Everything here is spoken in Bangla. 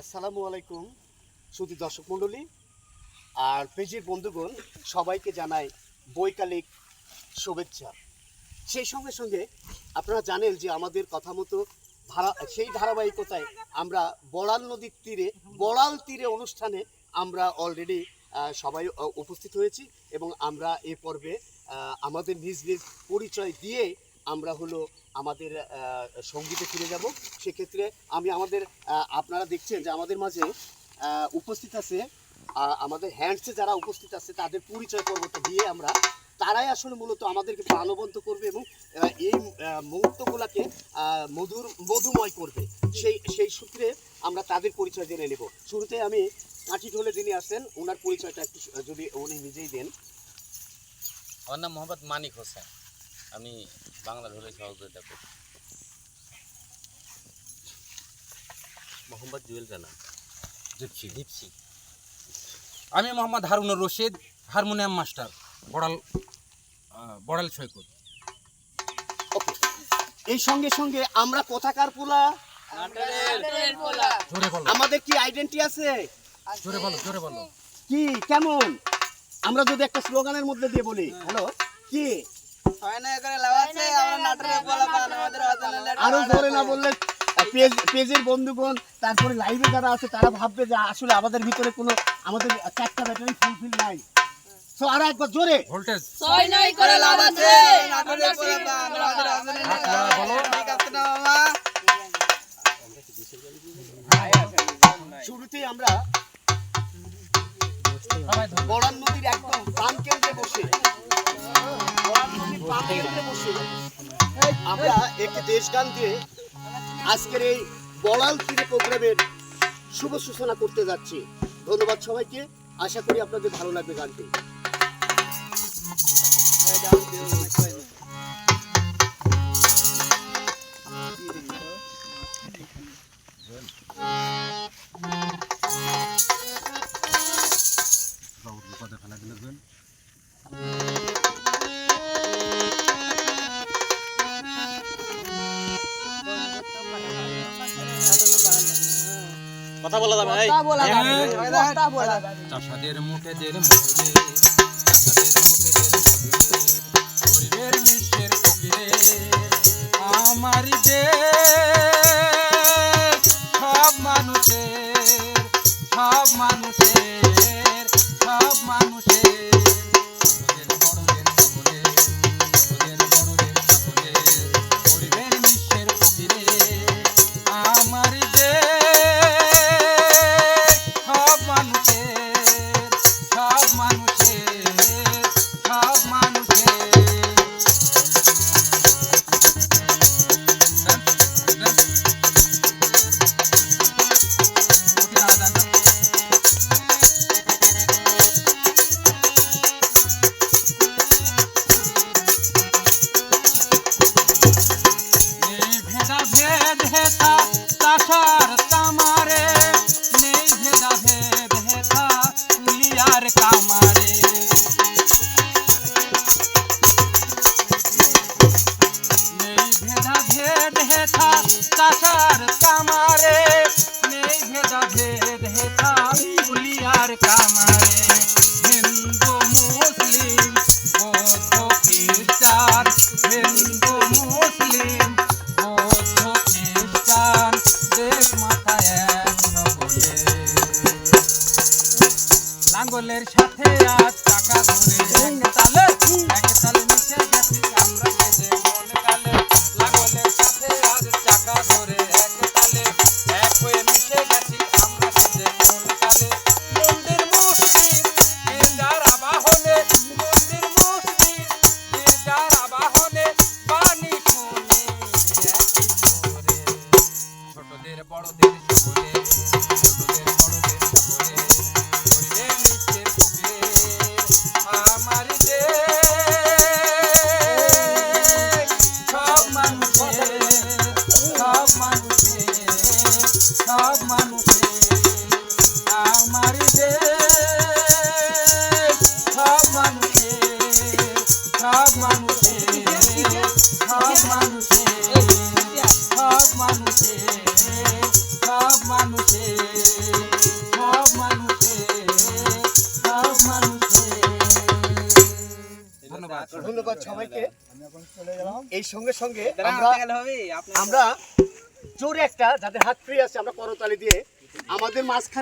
আসসালামু আলাইকুম শুধু দর্শক মণ্ডলী। আর পেজের বন্ধুগণ, সবাইকে জানাই বৈকালিক শুভেচ্ছা। সেই সঙ্গে সঙ্গে আপনারা জানেন যে আমাদের কথা মতো ধারা, সেই ধারাবাহিকতায় আমরা বড়াল নদীর তীরে, বড়াল তীরে অনুষ্ঠানে আমরা অলরেডি সবাই উপস্থিত হয়েছি এবং আমরা এ পর্বে আমাদের নিজ নিজ পরিচয় দিয়ে আমরা হলো আমাদের সঙ্গীতে ফিরে যাব। সেক্ষেত্রে আমি আমাদের আপনারা দেখছেন যে আমাদের মাঝে উপস্থিত আছে আমাদের হ্যান্ডসে যারা উপস্থিত আছে, তাদের পরিচয় পর্বটা দিয়ে আমরা, তারাই আসলে মূলত আমাদেরকে প্রাণবন্ত করবে এবং এই মুহূর্তগুলোকে মধুর, মধুময় করবে। সেই সেই সূত্রে আমরা তাদের পরিচয় জেনে নেব। শুরুতে আমি কাঠি ঢোলে যিনি আসেন ওনার পরিচয়টা একটু যদি উনি নিজেই দেন। আমার নাম মোহাম্মদ মানিক হোসেন। আমি বাংলা ঢোলে সহযোগিতা করি। মোহাম্মদ জুয়েল রানা। দীপসি দীপসি আমি মোহাম্মদ হারুনুর রশিদ হারমোনিয়াম মাস্টার বড়াল বড়াল সৈকত। এই সঙ্গে সঙ্গে আমরা কোথাকার পোলা? জোরে বলো। আমাদের কি আইডেন্টি আছে? জোরে বলো জোরে বলো। কি কেমন? আমরা যদি একটা স্লোগানের মধ্যে দিয়ে বলি হ্যালো কি? আরও জোরে না বললে পেজের বন্ধুগণ তারপরে লাইভে যারা আছে তারা ভাববে যে আসলে আমাদের ভিতরে কোনো আমাদের চারটা ব্যাটারি ফুলফিল নাই। সো আরও একবার জোরে। ভোল্টেজ। ছয় নয় করে লাভ আছে। শুরুতেই আমরা ধরো। বড়াল নদীর একদম নদীর বসে আমরা একটি দেশ গান দিয়ে আজকের এই বলাল তীরে প্রোগ্রামের শুভ সূচনা করতে যাচ্ছি। ধন্যবাদ সবাইকে। আশা করি আপনাদের ভালো লাগবে গানটি কথা বলা যাবে এই। চাষাদের মুখে দের মুখে চাষাদের মুখেদের marca. પડો દેશ બોલે ধন্যবাদ। সবাইকে। এই সঙ্গে সঙ্গে আমরা আমরা জোরে একটা যাদের হাত ফ্রি আছে আমরা করতালি দিয়ে আমাদের মাঝখানে